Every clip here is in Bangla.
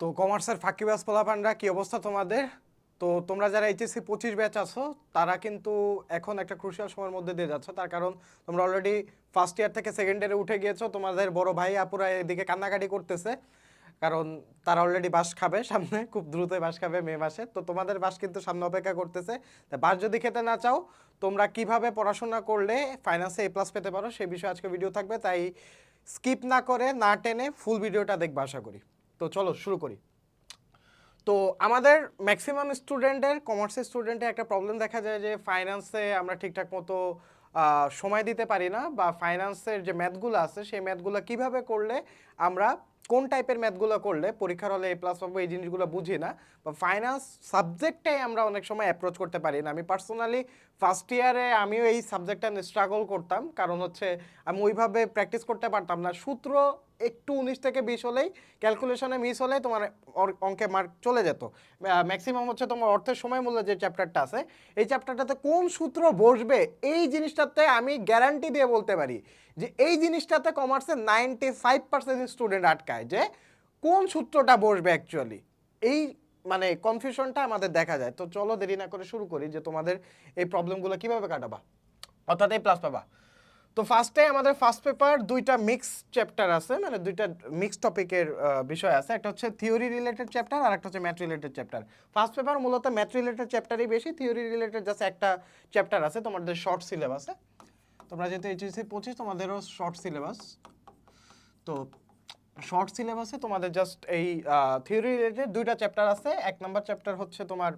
তো কমার্সের ফাঁকিবাজ পোলাপানরা, কি অবস্থা তোমাদের? তো তোমরা যারা এইচএসসি পঁচিশ ব্যাচ আছো, তারা কিন্তু এখন একটা ক্রুশিয়াল সময়ের মধ্যে দিয়ে যাচ্ছ। তার কারণ তোমরা অলরেডি ফার্স্ট ইয়ার থেকে সেকেন্ড ইয়ারে উঠে গিয়েছো, তোমাদের বড় ভাই আপুরা এদিকে কান্নাকাটি করতেছে। কারণ তারা অলরেডি বাস খাবে সামনে, খুব দ্রুতই বাস খাবে মে মাসে। তো তোমাদের বাস কিন্তু সামনে অপেক্ষা করতেছে। তা বাস যদি খেতে না চাও, তোমরা কীভাবে পড়াশোনা করলে ফাইন্যান্সে এ প্লাস পেতে পারো সেই বিষয়ে আজকে ভিডিও থাকবে। তাই স্কিপ না করে, না টেনে ফুল ভিডিওটা দেখবে, আশা করি। তো চলো শুরু করি। তো আমাদের ম্যাক্সিমাম স্টুডেন্টের কমার্সের স্টুডেন্টের একটা প্রবলেম দেখা যায় যে ফাইন্যান্সে আমরা ঠিকঠাক মতো সময় দিতে পারি না বা ফাইন্যান্সের যে ম্যাথগুলো আছে, সেই ম্যাথগুলো কীভাবে করলে আমরা কোন টাইপের ম্যাথগুলো করলে পরীক্ষার হলে এ প্লাস পাবো, এই জিনিসগুলো বুঝি না। বা ফাইন্যান্স সাবজেক্টটাই আমরা অনেক সময় অ্যাপ্রোচ করতে পারি না। আমি পার্সোনালি ফার্স্ট ইয়ারে আমিও এই সাবজেক্টটা স্ট্রাগল করতাম। কারণ হচ্ছে আমি ওইভাবে প্র্যাকটিস করতে পারতাম না। সূত্র একটু উনিশ থেকে বিশ হলেই ক্যালকুলেশনে মিস হলেই তোমার অঙ্কে মার্ক চলে যেত। ম্যাক্সিমাম হচ্ছে তোমার অর্থের সময় মূল্য যে চ্যাপ্টারটা আছে, এই চ্যাপ্টারটাতে কোন সূত্র বসবে, এই জিনিসটাতে আমি গ্যারান্টি দিয়ে বলতে পারি যে, এই জিনিসটাতে কমার্সের নাইনটি ফাইভ পার্সেন্ট স্টুডেন্ট আটকায়। যে কোন সূত্রটা বসবে অ্যাকচুয়ালি এই মানে কনফিউশনটা আমাদের দেখা যায়। তো চলো দেরি না করে শুরু করি যে তোমাদের এই প্রবলেমগুলো কীভাবে কাটাবা। অর্থাৎ এই প্লাস পাবা। তো ফার্স্টে আমাদের ফার্স্ট পেপার দুইটা মিক্স চ্যাপ্টার আছে মানে দুইটা মিক্স টপিকের বিষয় আছে। একটা হচ্ছে থিওরি রিলেটেড চ্যাপ্টার আর একটা হচ্ছে math related chapter first paper মূলত ম্যাথ রিলেটেড চ্যাপ্টারই বেশি থিওরি রিলেটেড জাস্ট একটা চ্যাপ্টার আছে, তোমাদের শর্ট সিলেবাসে তোমরা যেহেতু এইচএসসি পঁচিশ তোমাদেরও শর্ট সিলেবাস তো শর্ট সিলেবাসে তোমাদের জাস্ট এই থিওরি রিলেটেড দুইটা চ্যাপ্টার আছে। এক নম্বর চ্যাপ্টার হচ্ছে তোমার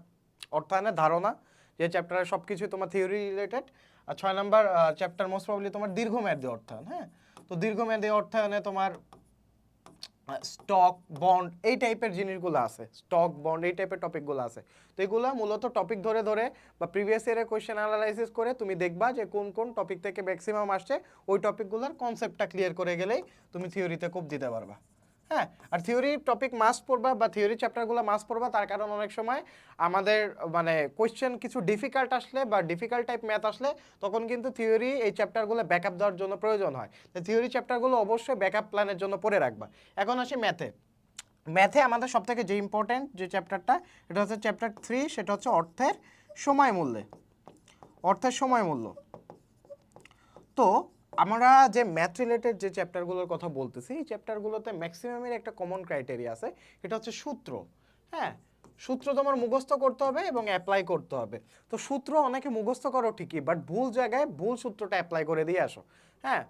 অর্থায়নের ধারণা, যে চ্যাপ্টারে সব কিছুই তোমার থিওরি রিলেটেড আর ছয় নম্বর চ্যাপ্টার মোস্ট প্রবলি তোমার দীর্ঘমেয়াদী অর্থায়ন হ্যাঁ? তো দীর্ঘমেয়াদী অর্থায়নে তোমার স্টক, বন্ড, এই টাইপের জিনিসগুলো আছে। স্টক, বন্ড, এই টাইপের টপিকগুলো আছে। তো এগুলো মূলত টপিক ধরে ধরে বা প্রিভিয়াস ইয়ারের কোয়েশ্চেন অ্যানালাইসিস করে তুমি দেখবা যে কোন কোন টপিক থেকে ম্যাক্সিমাম আসছে, ওই টপিকগুলোর কনসেপ্টটা ক্লিয়ার করে গেলেই তুমি থিওরিতে খুব দিতে পারবা। হ্যাঁ আর থিওরি টপিক মাস পড়বা বা থিওরি চ্যাপ্টারগুলো মাস পড়বা, তার কারণ অনেক সময় আমাদের মানে কোয়েশ্চেন কিছু ডিফিকাল্ট আসলে বা ডিফিকাল্ট টাইপ ম্যাথ আসলে তখন কিন্তু থিওরি এই চ্যাপ্টারগুলো ব্যাকআপ দেওয়ার জন্য প্রয়োজন হয়। তো থিওরি চ্যাপ্টারগুলো অবশ্যই ব্যাকআপ প্ল্যানের জন্য পড়ে রাখবা। এখন আসি ম্যাথে ম্যাথে আমাদের সব থেকে যে ইম্পর্টেন্ট যে চ্যাপ্টারটা এটা হচ্ছে চ্যাপ্টার থ্রি সেটা হচ্ছে অর্থের সময় মূল্যে। অর্থের সময় মূল্য। তো আমরা যে ম্যাথ রিলেটেড যে চ্যাপ্টারগুলোর কথা বলতেছি, এই চ্যাপ্টারগুলোতে ম্যাক্সিমামের একটা কমন ক্রাইটেরিয়া আছে। এটা হচ্ছে সূত্র। হ্যাঁ? সূত্র তোমার মুখস্থ করতে হবে এবং অ্যাপ্লাই করতে হবে। তো সূত্র অনেকে মুখস্থ করো ঠিকই বাট ভুল জায়গায় ভুল সূত্রটা অ্যাপ্লাই করে দিয়ে আসো। হ্যাঁ?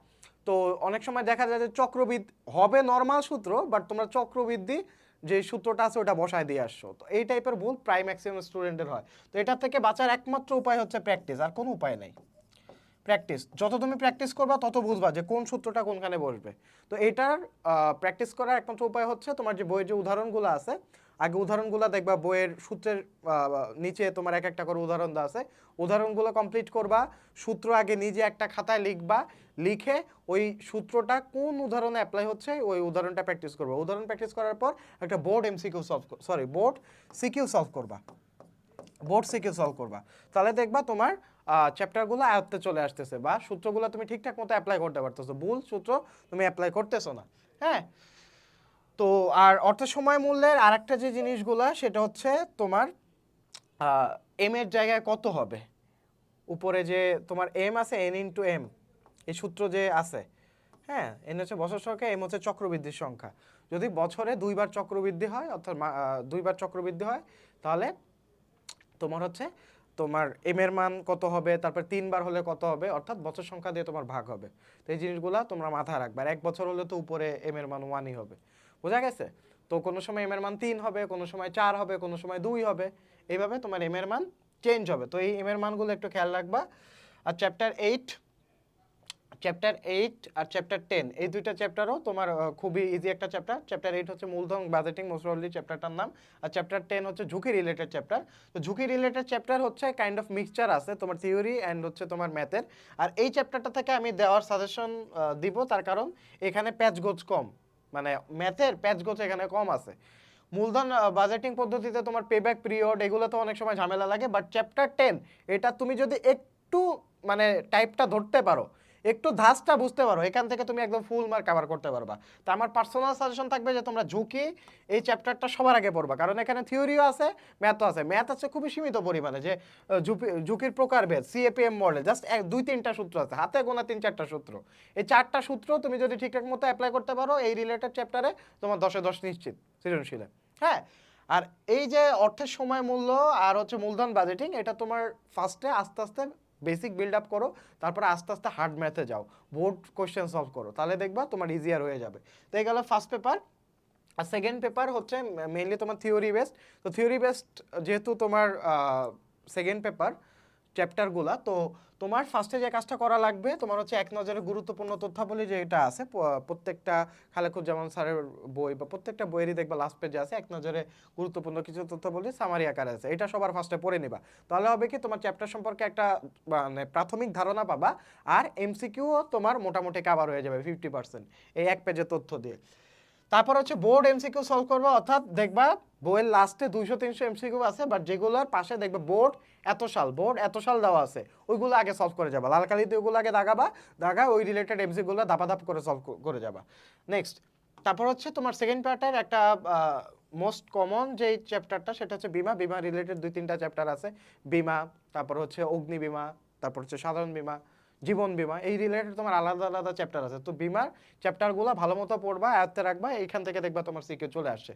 তো অনেক সময় দেখা যায় যে চক্রবৃদ্ধি, হবে নর্মাল সূত্র বাট তোমরা চক্রবৃদ্ধি যে সূত্রটা আছে ওটা বসায় দিয়ে আসছো। তো এই টাইপের ভুল প্রায় ম্যাক্সিমাম স্টুডেন্টের হয়। তো এটা থেকে বাঁচার একমাত্র উপায় হচ্ছে প্র্যাকটিস আর কোনো উপায় নেই। প্র্যাকটিস যত তুমি প্র্যাকটিস করবা, তত বুঝবা যে কোন সূত্রটা কোনখানে বসবে। তো এটার প্র্যাকটিস করার একমাত্র উপায় হচ্ছে তোমার যে বইয়ের যে উদাহরণগুলো আছে, আগে উদাহরণগুলো দেখবা, বইয়ের সূত্রের নিচে তোমার এক একটা করে উদাহরণ দেওয়া আছে। উদাহরণগুলো কমপ্লিট করবা, সূত্র আগে নিজে একটা খাতায় লিখবা, লিখে ওই সূত্রটা কোন উদাহরণে অ্যাপ্লাই হচ্ছে, ওই উদাহরণটা প্র্যাকটিস করবা। উদাহরণ প্র্যাকটিস করার পর একটা board MCQ solve sorry board CQ solve করবা। বোর্ড সিকিউ সলভ করবা। তাহলে দেখবা তোমার চ্যাপ্টারগুলো আয়ত্তে চলে আসতেছে বা সূত্রগুলো তুমি ঠিকঠাক মতো অ্যাপ্লাই করতে পারতেছো। ভুল সূত্র তুমি অ্যাপ্লাই করতেছো না হ্যাঁ? তো আর অর্থ সময় মূল্যের আরেকটা যে জিনিসগুলা, সেটা হচ্ছে তোমার এম এর জায়গায় কত হবে? উপরে যে তোমার এম আছে এন ইন্টু এম এই সূত্র যে আছে হ্যাঁ? এন হচ্ছে বছর সংখ্যা এম হচ্ছে চক্রবৃদ্ধির সংখ্যা। যদি বছরে দুইবার চক্রবৃদ্ধি হয়, অর্থাৎ দুইবার চক্রবৃদ্ধি হয়, তাহলে তোমার হচ্ছে তোমার এম এর মান কত হবে, তারপর তিনবার হলে কত হবে, অর্থাৎ বছর সংখ্যা দিয়ে তোমার ভাগ হবে। তো এই জিনিসগুলো তোমরা মাথায় রাখবে। আর এক বছর হলে তো উপরে এম এর মান ওয়ানই হবে। বোঝা গেছে? তো কোনো সময় এম এর মান তিন হবে, কোনো সময় চার হবে, কোনো সময় দুই হবে। এইভাবে তোমার এম এর মান চেঞ্জ হবে। তো এই এম এর মানগুলো একটু খেয়াল রাখবা। আর চ্যাপ্টার এইট চ্যাপ্টার এইট আর চ্যাপ্টার টেন এই দুইটা চ্যাপ্টারও তোমার খুবই ইজি একটা চ্যাপ্টার চ্যাপ্টার এইট হচ্ছে মূলধন বাজেটিং মোস্টলি চ্যাপ্টারটার নাম। আর চ্যাপ্টার টেন হচ্ছে ঝুঁকি রিলেটেড চ্যাপ্টার তো ঝুঁকি রিলেটেড চ্যাপ্টার হচ্ছে কাইন্ড অফ মিক্সচার আছে, তোমার থিওরি অ্যান্ড হচ্ছে তোমার ম্যাথের আর এই চ্যাপ্টারটা থেকে আমি দেওয়ার সাজেশন দিব তার কারণ এখানে প্যাচ গোজ কম। মানে ম্যাথের প্যাচ গোজ এখানে কম আছে। মূলধন বাজেটিং পদ্ধতিতে তোমার পেব্যাক পিরিয়ড এগুলো তো অনেক সময় ঝামেলা লাগে। বাট চ্যাপ্টার টেন এটা তুমি যদি একটু মানে টাইপটা ধরতে পারো একটু ধাঁচটা বুঝতে পারো, এখান থেকে তুমি একদম ফুল মার্ক কভার করতে পারবা। তো আমার পার্সোনাল সাজেশন থাকবে যে তোমরা ঝুঁকি এই চ্যাপ্টারটা সবার আগে পড়বা, কারণ এখানে থিওরিও আছে ম্যাথও আছে। ম্যাথ আছে খুবই সীমিত পরিমাণে, যে ঝুঁকির প্রকারভেদ সিএপিএম মডেল জাস্ট এক, দুই, তিনটা সূত্র আছে, হাতে গোনা তিন, চারটা সূত্র। এই চারটা সূত্র তুমি যদি ঠিকঠাক মতো অ্যাপ্লাই করতে পারো, এই রিলেটেড চ্যাপ্টারে তোমার দশে দশ নিশ্চিত, সৃজনশীলে। হ্যাঁ? আর এই যে অর্থের সময় মূল্য আর হচ্ছে মূলধন বাজেটিং এটা তোমার ফার্স্টে আস্তে আস্তে বেসিক বিল্ড আপ করো, তারপরে আস্তে আস্তে হার্ড ম্যাথে যাও বোর্ড কোয়েশ্চেন সলভ করো, তাহলে দেখবা তোমার ইজিয়ার হয়ে যাবে। তো গেল ফার্স্ট পেপার আর সেকেন্ড পেপার হচ্ছে মেইনলি তোমার থিওরি বেসড তো থিওরি বেসড যেহেতু তোমার সেকেন্ড পেপার চ্যাপ্টারগুলা তো তোমার ফার্স্টে যে কাজটা করা লাগবে, তোমার হচ্ছে এক নজরে গুরুত্বপূর্ণ তথ্যাবলী যেটা আছে প্রত্যেকটা খালেকুজ্জামান স্যারের বই বা প্রত্যেকটা বইয়েরই দেখবা লাস্ট পেজে আছে, এক নজরে গুরুত্বপূর্ণ কিছু তথ্যাবলী সামারি আকারে আছে, এটা সবার ফার্স্টে পড়ে নিবা। তাহলে হবে কি, তোমার চ্যাপ্টার সম্পর্কে একটা মানে প্রাথমিক ধারণা পাবা, আর এমসিকিউও তোমার মোটামুটি কাভার হয়ে যাবে ফিফটি পার্সেন্ট এই এক পেজে তথ্য দিয়ে। তারপর হচ্ছে বোর্ড এমসিকিউ সলভ করবা, অর্থাৎ দেখবা বইয়ের লাস্টে দুইশো, তিনশো এমসিকিউ আছে বাট যেগুলোর পাশে দেখবে বোর্ড এত সাল বোর্ড এত সাল দেওয়া আছে, ওইগুলো আগে সলভ করে যাবা। লাল কালিতে ওইগুলো আগে দাগাবা, দাগা ওই রিলেটেড এমসিগুলো ধাপ করে সলভ করে যাবা। নেক্সট তারপর হচ্ছে তোমার সেকেন্ড পার্টের একটা মোস্ট কমন যে চ্যাপ্টারটা সেটা হচ্ছে বিমা। বিমা রিলেটেড দুই, তিনটা চ্যাপ্টার আছে। বিমা, তারপর হচ্ছে অগ্নি বিমা, তারপর হচ্ছে সাধারণ বিমা জীবন বিমা, এই রিলেটেড তোমার আলাদা আলাদা চ্যাপ্টার আছে। তো বিমার চ্যাপ্টারগুলো ভালো মতো পড়বা, আয়ত্তে রাখবা, এইখান থেকে দেখবা তোমার সিকে চলে আসছে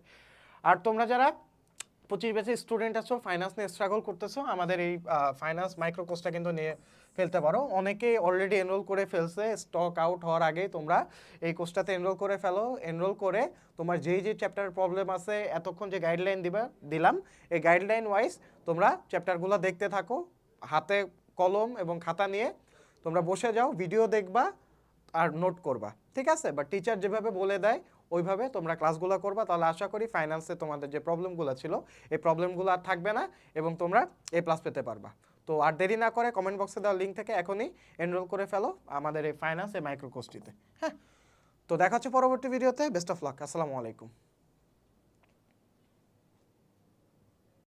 আর তোমরা যারা পঁচিশ বেসে স্টুডেন্ট আছো ফাইন্যান্স নিয়ে স্ট্রাগল করতেছো, আমাদের এই ফাইন্যান্স মাইক্রো কোর্সটা কিন্তু নিয়ে ফেলতে পারো। অনেকে অলরেডি এনরোল করে ফেলছে স্টক আউট হওয়ার আগে তোমরা এই কোর্সটাতে এনরোল করে ফেলো। এনরোল করে তোমার যেই যে চ্যাপ্টার প্রবলেম আছে, এতক্ষণ যে গাইডলাইন দিবা, দিলাম। এই গাইডলাইন ওয়াইজ তোমরা চ্যাপ্টারগুলো দেখতে থাকো, হাতে কলম এবং খাতা নিয়ে তোমরা বসে যাও ভিডিও দেখবা আর নোট করবা, ঠিক আছে? বা টিচার যেভাবে বলে দেয়, ওইভাবে তোমরা ক্লাসগুলো করবা। তাহলে আশা করি ফাইন্যান্সে তোমাদের যে প্রবলেমগুলো ছিল, এই প্রবলেমগুলো আর থাকবে না এবং তোমরা এ প্লাস পেতে পারবা। তো আর দেরি না করে কমেন্ট বক্সে দেওয়া লিঙ্ক থেকে এখনই এনরোল করে ফেলো আমাদের এই ফাইন্যান্স এই মাইক্রো কোর্সটিতে হ্যাঁ? তো দেখা হচ্ছে পরবর্তী ভিডিওতে বেস্ট অফ লাক আসসালামু আলাইকুম।